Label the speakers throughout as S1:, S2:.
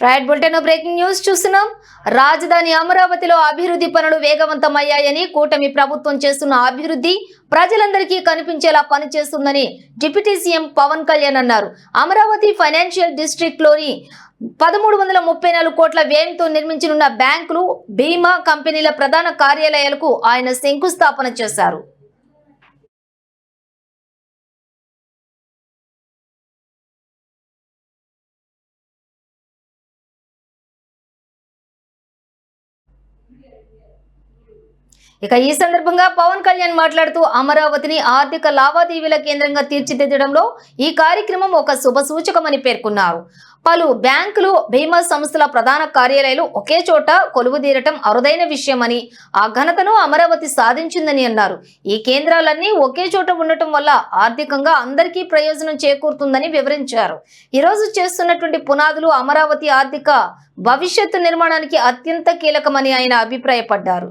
S1: Right bulletin breaking news చూస్తున్నాం. రాజధాని అమరావతిలో అభివృద్ధి పనులు వేగవంతమయ్యాయని కూటమి ప్రభుత్వం చేస్తున్న అభివృద్ధి ప్రజలందరికీ కనిపించేలా పనిచేస్తుందని డిప్యూటీ సీఎం పవన్ కళ్యాణ్ అన్నారు. అమరావతి ఫైనాన్షియల్ డిస్ట్రిక్ట్లోని పదమూడు వందల ముప్పై నాలుగు కోట్ల వ్యయంతో నిర్మించనున్న బ్యాంకులు బీమా కంపెనీల ప్రధాన కార్యాలయాలకు ఆయన శంకుస్థాపన చేశారు. get you. ఇక ఈ సందర్భంగా పవన్ కళ్యాణ్ మాట్లాడుతూ అమరావతిని ఆర్థిక లావాదేవీల కేంద్రంగా తీర్చిదిద్దడంలో ఈ కార్యక్రమం ఒక శుభ సూచకమని పేర్కొన్నారు. పలు బ్యాంకులు బీమా సంస్థల ప్రధాన కార్యాలయాలు ఒకే చోట కొలువుదీరటం అరుదైన విషయమని ఆ ఘనతను అమరావతి సాధించిందని అన్నారు. ఈ కేంద్రాలన్నీ ఒకే చోట ఉండటం వల్ల ఆర్థికంగా అందరికీ ప్రయోజనం చేకూరుతుందని వివరించారు. ఈరోజు చేస్తున్నటువంటి పునాదులు అమరావతి ఆర్థిక భవిష్యత్తు నిర్మాణానికి అత్యంత కీలకమని ఆయన అభిప్రాయపడ్డారు.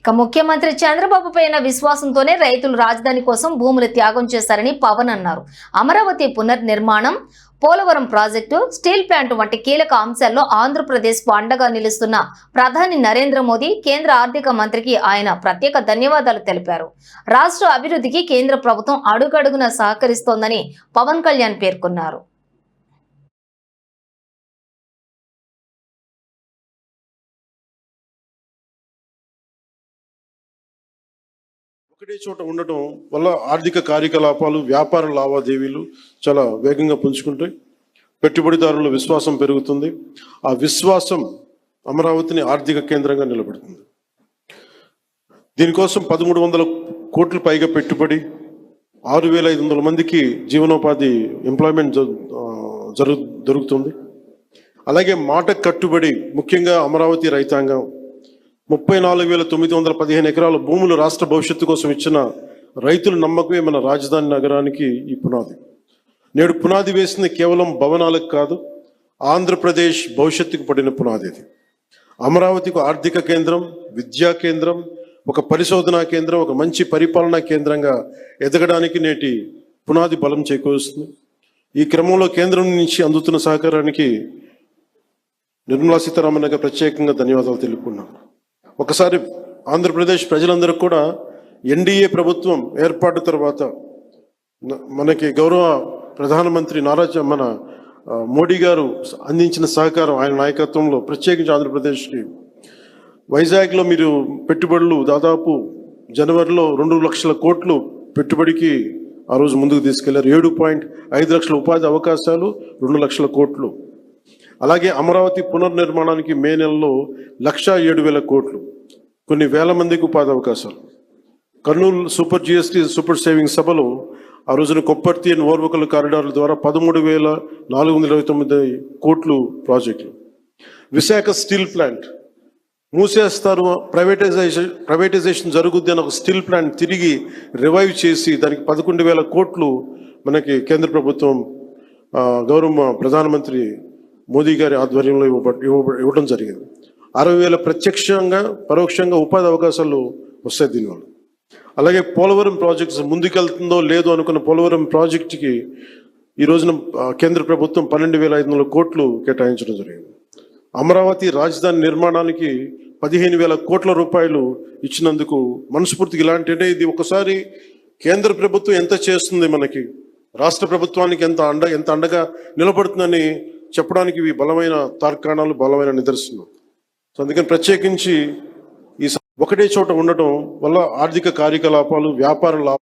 S1: ఇక ముఖ్యమంత్రి చంద్రబాబు పైన విశ్వాసంతోనే రైతులు రాజధాని కోసం భూములు త్యాగం చేశారని పవన్ అన్నారు. అమరావతి పునర్నిర్మాణం పోలవరం ప్రాజెక్టు స్టీల్ ప్లాంట్ వంటి కీలక అంశాల్లో ఆంధ్రప్రదేశ్ అండగా నిలుస్తున్న ప్రధాని నరేంద్ర మోదీ కేంద్ర ఆర్థిక మంత్రికి ఆయన ప్రత్యేక ధన్యవాదాలు తెలిపారు. రాష్ట్ర అభివృద్ధికి కేంద్ర ప్రభుత్వం అడుగడుగున సహకరిస్తోందని పవన్ కళ్యాణ్ పేర్కొన్నారు.
S2: ఒకటే చోట ఉండటం వల్ల ఆర్థిక కార్యకలాపాలు వ్యాపార లావాదేవీలు చాలా వేగంగా పుంజుకుంటాయి. పెట్టుబడిదారుల విశ్వాసం పెరుగుతుంది. ఆ విశ్వాసం అమరావతిని ఆర్థిక కేంద్రంగా నిలబెడుతుంది. దీనికోసం పదమూడు వందల కోట్లు పైగా పెట్టుబడి ఆరు వేల ఐదు వందల మందికి జీవనోపాధి ఎంప్లాయ్మెంట్ జరుగు దొరుకుతుంది. అలాగే మాట కట్టుబడి ముఖ్యంగా అమరావతి రైతాంగం ముప్పై నాలుగు వేల తొమ్మిది వందల పదిహేను ఎకరాల భూములు రాష్ట్ర భవిష్యత్తు కోసం ఇచ్చిన రైతుల నమ్మకమే మన రాజధాని నగరానికి ఈ పునాది. నేడు పునాది వేసింది కేవలం భవనాలకు కాదు ఆంధ్రప్రదేశ్ భవిష్యత్తుకు పడిన పునాది ఇది అమరావతికి ఆర్థిక కేంద్రం విద్యా కేంద్రం ఒక పరిశోధనా కేంద్రం ఒక మంచి పరిపాలనా కేంద్రంగా ఎదగడానికి నేటి పునాది బలం చేకూరుస్తుంది. ఈ క్రమంలో కేంద్రం నుంచి అందుతున్న సహకారానికి నిర్మలా సీతారామన్ గారు ప్రత్యేకంగా ధన్యవాదాలు తెలుపుకున్నాను ఒకసారి ఆంధ్రప్రదేశ్ ప్రజలందరూ కూడా ఎన్డీఏ ప్రభుత్వం ఏర్పాటు తర్వాత మనకి గౌరవ ప్రధానమంత్రి నారా మన మోడీ గారు అందించిన సహకారం ఆయన నాయకత్వంలో ప్రత్యేకించి ఆంధ్రప్రదేశ్కి. వైజాగ్లో మీరు పెట్టుబడులు దాదాపు జనవరిలో రెండు లక్షల కోట్లు పెట్టుబడికి ఆ రోజు ముందుకు తీసుకెళ్ళారు. ఏడు పాయింట్ ఐదు లక్షల ఉపాధి అవకాశాలు రెండు లక్షల కోట్లు. అలాగే అమరావతి పునర్నిర్మాణానికి మే నెలలో లక్షా ఏడు వేల కోట్లు. కొన్ని వేల మందికి ఉపాధి అవకాశాలు. Kurnool super GST super saving సభలో ఆ రోజున కొప్పర్తి అండ్ ఓర్వకల్ కారిడార్ల ద్వారా పదమూడు వేల నాలుగు వందల ఇరవై తొమ్మిది కోట్లు ప్రాజెక్టులు. Visakha steel plant. మూసేస్తారు privatisation privatisation జరుగుద్ది అని ఒక స్టీల్ ప్లాంట్ తిరిగి రివైవ్ చేసి దానికి పదకొండు వేల కోట్లు మనకి కేంద్ర ప్రభుత్వం గౌరవ ప్రధానమంత్రి మోదీ గారి ఆధ్వర్యంలో ఇవ్వబ- ఇవ్వడం జరిగింది. అరవై వేల ప్రత్యక్షంగా పరోక్షంగా ఉపాధి అవకాశాలు వస్తాయి దీనివల్ల. అలాగే పోలవరం ప్రాజెక్ట్స్ ముందుకెళ్తుందో లేదో అనుకున్న పోలవరం ప్రాజెక్టుకి ఈ రోజున కేంద్ర ప్రభుత్వం పన్నెండు వేల ఐదు వందల కోట్లు కేటాయించడం జరిగింది. అమరావతి రాజధాని నిర్మాణానికి పదిహేను వేల కోట్ల రూపాయలు ఇచ్చినందుకు మనస్ఫూర్తిగా ఇలాంటి అంటే ఇది ఒకసారి కేంద్ర ప్రభుత్వం ఎంత చేస్తుంది మనకి? రాష్ట్ర ప్రభుత్వానికి ఎంత అండ ఎంత అండగా నిలబడుతుందని చెప్పడానికి ఇవి బలమైన తార్కాణాలు బలమైన నిదర్శనం సో అందుకని ప్రత్యేకించి ఈ ఒకటే చోట ఉండటం వల్ల ఆర్థిక కార్యకలాపాలు వ్యాపార లాభ